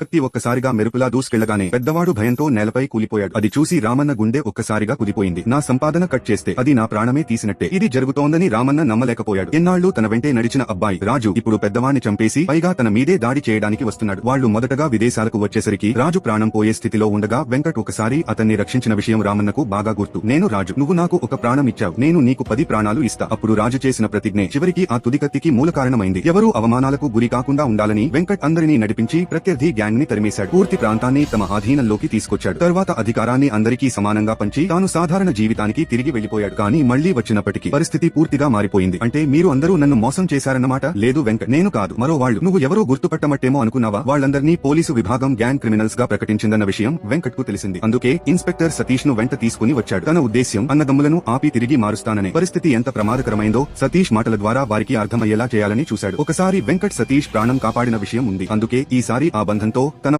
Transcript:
కత్తి ఒక్కసారిగా మెరుపులా దూసుకెళ్ళగానే పెద్దవాడు భయంతో నేలపై కూలిపోయాడు. అది చూసి రామన్న గుండె ఒక్కసారిగా కుదిపోయింది. నా సంపాదన కట్ చేస్తే అది నా ప్రాణమే తీసినట్టే. ఇది జరుగుతోందని రామన్న నమ్మలేకపోయాడు. ఎన్నాళ్ళు తన వెంటే నడిచిన అబ్బాయి రాజు ఇప్పుడు పెద్దవాణ్ణి చంపేసి పైగా తన మీదే దాడి చేయడానికి వస్తున్నాడు. వాళ్ళు మొదటగా విదేశాలకు వచ్చేసరికి రాజు ప్రాణం పోయే స్థితిలో ఉండగా వెంకట్ ఒకసారి అతన్ని రక్షించిన విషయం రామన్నకు బాగా గుర్తు. నేను రాజు. నువ్వు నాకు ఒక ప్రాణం ఇచ్చావు. నేను నీకు పది ప్రాణాలు ఇస్తా. అప్పుడు రాజు చేసిన ప్రతిజ్ఞ చివరికి ఆ తుది కత్తికి మూల కారణమైంది. ఎవరూ అవమానాలకు గురి కాకుండా ఉండాలని వెంకట్ అందరినీ నడిపించి ప్రత్యర్థి గ్యాంగ్ ని తరిమేశాడు. పూర్తి ప్రాంతాన్ని తమ ఆధీనంలోకి తీసుకొచ్చాడు. తర్వాత అధికారాన్ని అందరికీ సమానంగా పంచి తాను సాధారణ జీవితానికి తిరిగి వెళ్ళిపోయాడు కానీ మళ్ళీ వచ్చినప్పటికీ పరిస్థితి పూర్తిగా మారిపోయింది. అంటే మీరు అందరూ నన్ను మోసం చేశారన్నమాట? లేదు వెంకట్ నేను కాదు. మరో వాళ్ళు నువ్వు ఎవరో గుర్తుపట్టమట్టేమో అనుకున్నావా? వాళ్ళందరినీ పోలీసు విభాగం గ్యాంగ్ క్రిమినల్స్గా ప్రకటించిందన్న విషయం వెంకట్కు తెలిసింది. అందుకే ఇన్స్పెక్టర్ సతీష్ను వెంట తీసుకుని వచ్చాడు. తన ఉద్దేశ్యం అన్నదమ్ములను ఆపి తిరిగి మారుస్తాననే. పరిస్థితి ఎంత ప్రమాదకరమైందో సతీష్ మాటల ద్వారా వారికి అర్థమయ్యేలా చేయాలని చూశాడు. ఒకసారి వెంకట్ సతీష్ ప్రాణం కాపాడిన విషయం ఉంది. అందుకే ఈసారి ఆ బంధంతో తన